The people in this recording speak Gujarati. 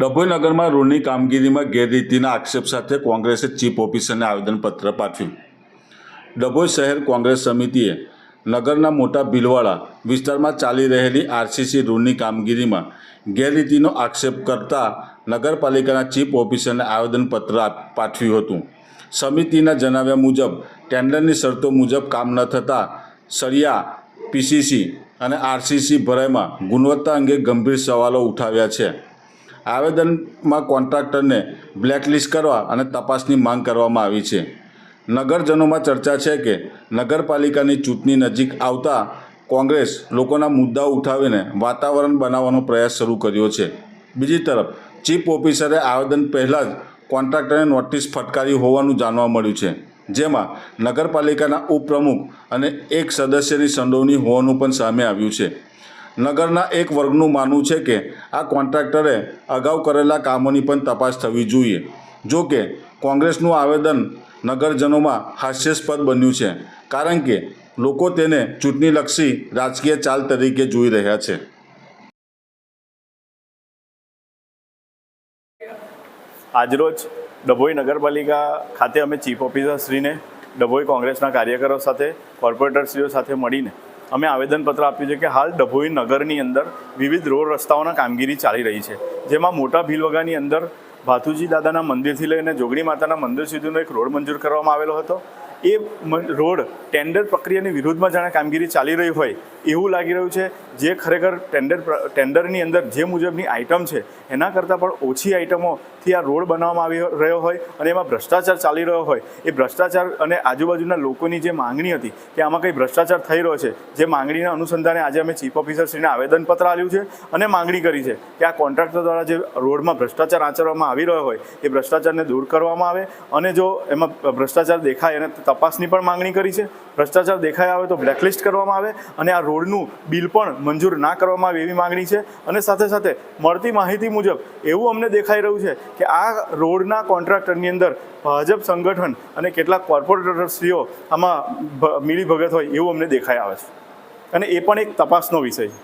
ડભોઈ નગરમાં રોડની કામગીરીમાં ગેરરીતિના આક્ષેપ સાથે કોંગ્રેસે ચીફ ઓફિસરને આવેદનપત્ર પાઠવ્યું. ડભોઈ શહેર કોંગ્રેસ સમિતિએ નગરના મોટા ભીલવાડા વિસ્તારમાં ચાલી રહેલી આરસીસી રોડની કામગીરીમાં ગેરરીતિનો આક્ષેપ કરતા નગરપાલિકાના ચીફ ઓફિસરને આવેદનપત્ર પાઠવ્યું હતું. સમિતિના જણાવ્યા મુજબ, ટેન્ડરની શરતો મુજબ કામ ન થતાં સળિયા, પીસીસી અને આરસીસી ભરાઈમાં ગુણવત્તા અંગે ગંભીર સવાલો ઉઠાવ્યા છે. આવેદનમાં કોન્ટ્રાક્ટરને બ્લેકલિસ્ટ કરવા અને તપાસની માંગ કરવામાં આવી છે. નગરજનોમાં ચર્ચા છે કે નગરપાલિકાની ચૂંટણી નજીક આવતા કોંગ્રેસ લોકોના મુદ્દા ઉઠાવીને વાતાવરણ બનાવવાનો પ્રયાસ શરૂ કર્યો છે. બીજી તરફ, ચીફ ઓફિસરે આવેદન પહેલાં જ કોન્ટ્રાક્ટરને નોટિસ ફટકારી હોવાનું જાણવા મળ્યું છે. જેમાં નગરપાલિકાના ઉપપ્રમુખ અને એક સદસ્યની સંડોવણી હોવાનું પણ સામે આવ્યું છે. નગરના એક વર્ગનું માનવું છે કે આ કોન્ટ્રાક્ટરે અગાઉ કરેલા કામોની પણ તપાસ થવી જોઈએ. જો કે, કોંગ્રેસનું આવેદન નગરજનોમાં હાસ્યાસ્પદ બન્યું છે, કારણ કે લોકો તેને ચૂંટણીલક્ષી રાજકીય ચાલ તરીકે જોઈ રહ્યા છે. આજરોજ ડભોઈ નગરપાલિકા ખાતે અમે ચીફ ઓફિસરશ્રીને, ડભોઈ કોંગ્રેસના કાર્યકરો સાથે, કોર્પોરેટરશ્રીઓ સાથે મળીને અમે આવેદનપત્ર આપ્યું છે કે હાલ ડભોઈ નગરની અંદર વિવિધ રોડ રસ્તાઓના કામગીરી ચાલી રહી છે, જેમાં મોટા ભીલવગાની અંદર ભાથુજી દાદાના મંદિરથી લઈને જોગણી માતાના મંદિર સુધીનો એક રોડ મંજૂર કરવામાં આવેલો હતો. એ રોડ ટેન્ડર પ્રક્રિયાની વિરોધમાં જાણે કામગીરી ચાલી રહી હોય એવું લાગી રહ્યું છે. જે ખરેખર ટેન્ડર ટેન્ડરની અંદર જે મુજબની આઇટમ છે, એના કરતાં પણ ઓછી આઇટમોથી આ રોડ બનાવવામાં આવી રહ્યો હોય અને એમાં ભ્રષ્ટાચાર ચાલી રહ્યો હોય. એ ભ્રષ્ટાચાર અને આજુબાજુના લોકોની જે માંગણી હતી કે આમાં કંઈ ભ્રષ્ટાચાર થઈ રહ્યો છે, જે માંગણીના અનુસંધાને આજે અમે ચીફ ઓફિસરશ્રીને આવેદનપત્ર આપ્યું છે અને માંગણી કરી છે કે આ કોન્ટ્રાક્ટર દ્વારા જે રોડમાં ભ્રષ્ટાચાર આચરવામાં આવી રહ્યો હોય, એ ભ્રષ્ટાચારને દૂર કરવામાં આવે અને જો એમાં ભ્રષ્ટાચાર દેખાય અને તપાસની પણ માંગણી કરી છે. ભ્રષ્ટાચાર દેખાઈ આવે તો બ્લેકલિસ્ટ કરવામાં આવે અને આ રોડનું બિલ પણ મંજૂર ના કરવામાં આવે એવી માંગણી છે. અને સાથે સાથે મળતી માહિતી મુજબ એવું અમને દેખાઈ રહ્યું છે કે આ રોડના કોન્ટ્રાક્ટરની અંદર ભાજપ સંગઠન અને કેટલાક કોર્પોરેટરશ્રીઓ આમાં મિલીભગત હોય એવું અમને દેખાઈ આવે છે. અને એ પણ એક તપાસનો વિષય છે.